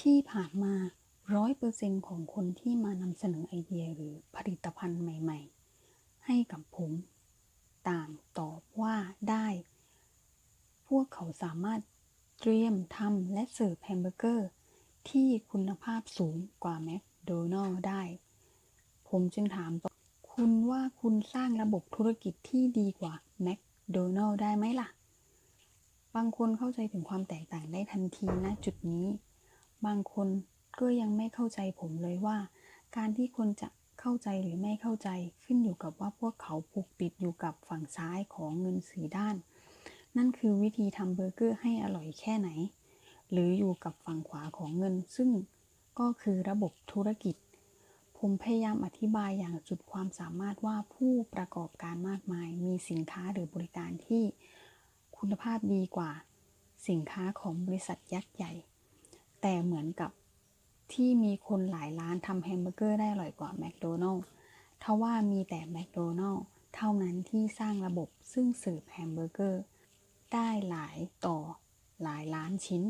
ที่ผ่านมาร้อยเปอร์เซ็นของคนที่มานำเสนอไอเดียหรือผลิตภัณฑ์ใหม่ ๆ ให้กับผม ต่างตอบว่าได้ พวกเขาสามารถเตรียมทำและเสิร์ฟแฮมเบอร์เกอร์ ที่คุณภาพสูงกว่าแมคโดนัลล์ได้ ผมจึงถามต่อคุณว่าคุณสร้างระบบธุรกิจที่ดีกว่าแมคโดนัลล์ได้ไหมล่ะ บางคนเข้าใจถึงความแตกต่างได้ทันทีณจุดนี้ บางคนก็ยังไม่เข้าใจผมเลยว่า การที่คนจะเข้าใจหรือไม่เข้าใจขึ้นอยู่กับว่าพวกเขาผูกติดอยู่กับฝั่งซ้ายของเงินสีด้าน นั่นคือวิธีทำเบอร์เกอร์ให้อร่อยแค่ไหน หรืออยู่กับฝั่งขวาของเงิน ซึ่งก็คือระบบธุรกิจ ผมพยายามอธิบายอย่างสุดความสามารถว่าผู้ประกอบการมากมาย มีสินค้าหรือบริการที่คุณภาพดีกว่า สินค้าของบริษัทยักษ์ใหญ่ แต่เหมือนกับที่มีคนหลายร้านทำแฮมเบอร์เกอร์ได้อร่อยกว่าแมคโดนัลล์ทว่ามีแต่แมคโดนัลล์เท่านั้นที่สร้างระบบซึ่งเสิร์ฟแฮมเบอร์เกอร์ ได้หลายต่อหลายล้านชิ้น